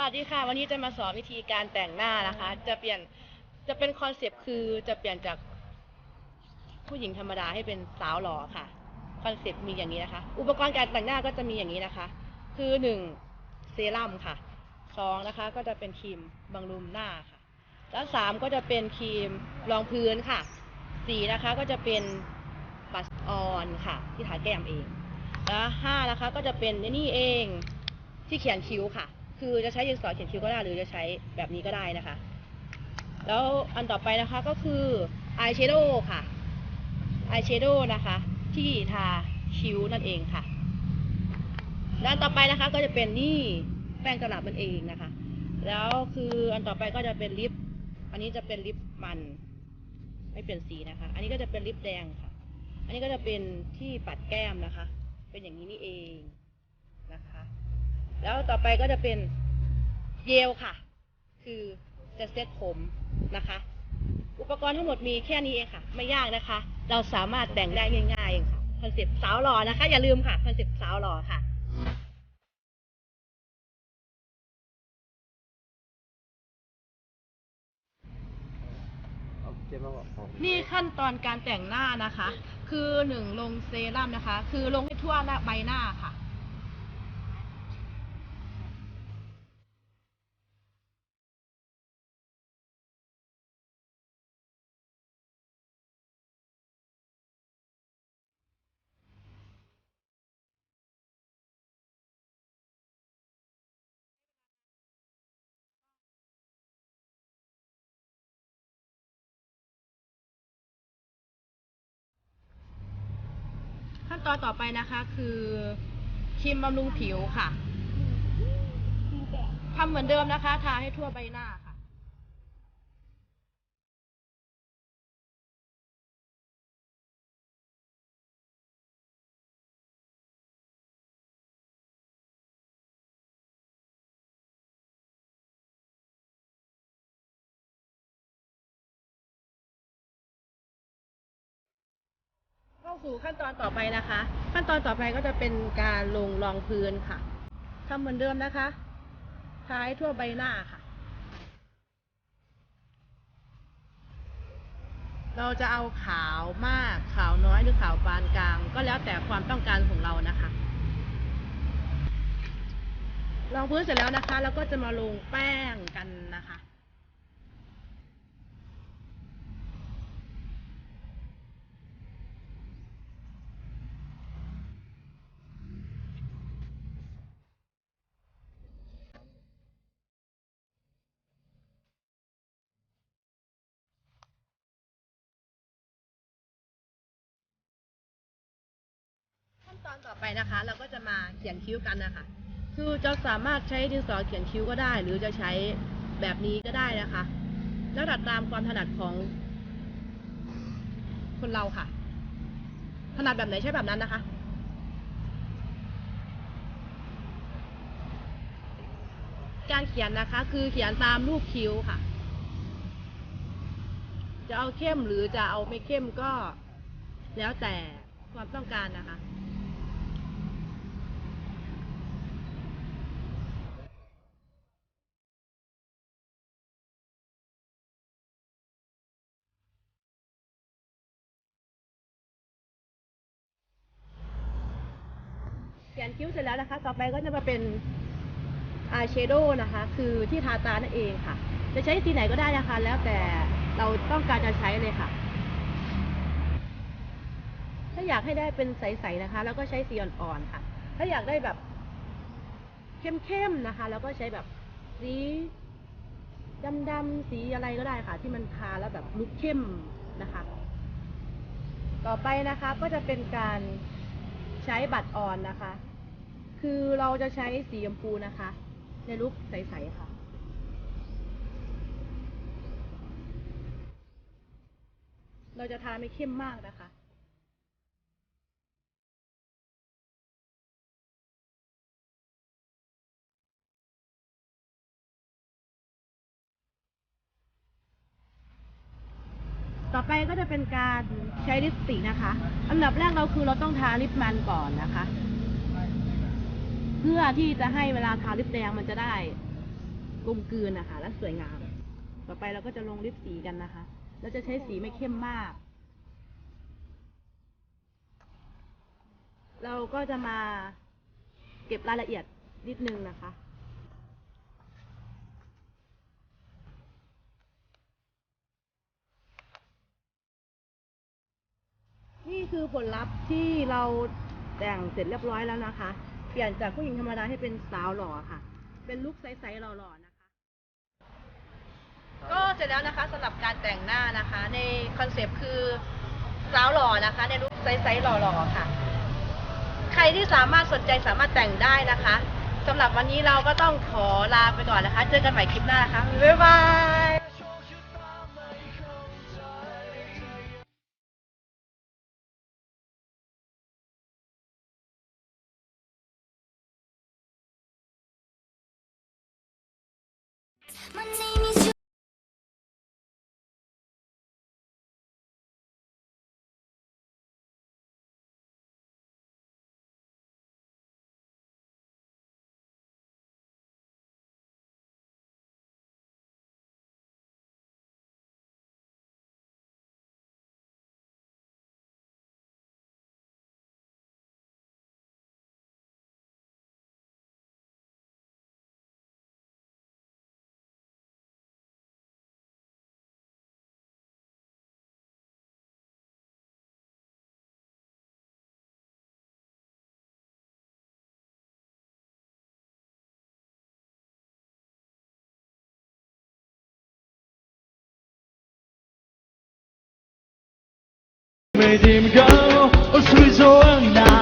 วัสดีค่ะ วันนี้จะมาสอนวิธีการแต่งหน้านะคะ จะเปลี่ยนจะเป็นคอนเซปต์คือจะเปลี่ยนจากผู้หญิงธรรมดาให้เป็นสาวหล่อค่ะคอนเซปต์มีอย่างนี้นะคะ อุปกรณ์การแต่งหน้าก็จะมีอย่างนี้นะคะ คือหนึ่งเซรั่มค่ะสองนะคะ ก็จะเป็นครีมบำรุงหน้าค่ะ แล้วสามก็จะเป็นครีมรองพื้นค่ะสี่นะคะก็จะเป็นบัสออนค่ะ ที่ทาแก้มเอง แล้วห้านะคะก็จะเป็นนี่เองที่เขียนคิ้วค่ะ คือจะใช้ดินสอเขียนคิ้วก็ได้หรือจะใช้แบบนี้ก็ได้นะคะ แล้วอันต่อไปนะคะก็คืออายแชโดว์ค่ะอายแชโดว์นะคะ ที่ทาคิ้วนั่นเองค่ะแล้วอันต่อไปนะคะก็จะเป็นนี่แป้งตลับมันเองนะคะ แล้วคืออันต่อไปก็จะเป็นลิป อันนี้จะเป็นลิปมันไม่เปลี่ยนสีนะคะ อันนี้ก็จะเป็นลิปแดงค่ะ อันนี้ก็จะเป็นที่ปัดแก้มนะคะ เป็นอย่างนี้นี่เอง แล้วต่อไปก็จะเป็นเยลค่ะ คือจะเซ็ตผมนะคะ อุปกรณ์ทั้งหมดมีแค่นี้เองค่ะ ไม่ยากนะคะ เราสามารถแต่งได้ง่ายๆเองค่ะคอนเซปต์สาวหล่อนะคะ อย่าลืมค่ะคอนเซปต์สาวหล่อค่ะนี่ขั้นตอนการแต่งหน้านะคะ คือหนึ่งลงเซรั่มนะคะ คือลงให้ทั่วหน้าใบหน้าค่ะ ตอนต่อไปนะคะคือครีมบำรุงผิวค่ะทำเหมือนเดิมนะคะ ทาให้ทั่วใบหน้า สู่ขั้นตอนต่อไปนะคะ ขั้นตอนต่อไปก็จะเป็นการลงรองพื้นค่ะทำเหมือนเดิมนะคะทาให้ทั่วใบหน้าค่ะ เราจะเอาขาวมากขาวน้อยหรือขาวปานกลาง ก็แล้วแต่ความต้องการของเรานะคะรองพื้นเสร็จแล้วนะคะแล้วก็จะมาลงแป้งกันนะคะ อนต่อไปนะคะ เราก็จะมาเขียนคิ้วกันนะคะ คือจะสามารถใช้ดินสอเขียนคิ้วก็ได้ หรือจะใช้แบบนี้ก็ได้นะคะ แล้วตัดตามความถนัดของ คนเราค่ะ ถนัดแบบไหนใช้แบบนั้นนะคะการเขียนนะคะ คือเขียนตามรูปคิ้วค่ะ จะเอาเข้มหรือจะเอาไม่เข้มก็แล้วแต่ความต้องการนะคะ นคิ้วเสร็จแล้วนะคะ ต่อไปก็จะมาเป็นอายแชโดว์นะคะ คือที่ทาตานั่นเองค่ะ จะใช้สีไหนก็ได้นะคะ แล้วแต่เราต้องการจะใช้เลยค่ะ ถ้าอยากให้ได้เป็นใสๆนะคะ แล้วก็ใช้สีอ่อนๆค่ะ ถ้าอยากได้แบบเข้มๆนะคะ แล้วก็ใช้แบบสีดำๆสีอะไรก็ได้ค่ะ ที่มันทาแล้วแบบลุกเข้มนะคะ ต่อไปนะคะก็จะเป็นการใช้บัตรออนนะคะ คือเราจะใช้สีชมพูนะคะ ในลุคใสๆค่ะ เราจะทาไม่เข้มมากนะคะต่อไปก็จะเป็นการใช้ลิปสติกนะคะ อันดับแรกเราคือเราต้องทาลิปมันก่อนนะคะ เพื่อที่จะให้เวลาทาลิปแดงมันจะได้กลมกลืนนะคะและสวยงาม ต่อไปเราก็จะลงลิปสีกันนะคะ เราจะใช้สีไม่เข้มมาก เราก็จะมาเก็บรายละเอียดนิดนึงนะคะนี่คือผลลัพธ์ที่เราแต่งเสร็จเรียบร้อยแล้วนะคะ ปลี่ยนจากผู้หญิงธรรมดาให้เป็นสาวหล่อค่ะ เป็นลุคใสๆหล่อๆนะคะ ก็เสร็จแล้วนะคะสำหรับการแต่งหน้านะคะ ในคอนเซปต์คือสาวหล่อนะคะ ในลุคใสๆหล่อๆค่ะ ใครที่สามารถสนใจสามารถแต่งได้นะคะสำหรับวันนี้เราก็ต้องขอลาไปก่อนนะคะ เจอกันใหม่คลิปหน้านะคะ บ๊ายบาย Name Made him go through the night.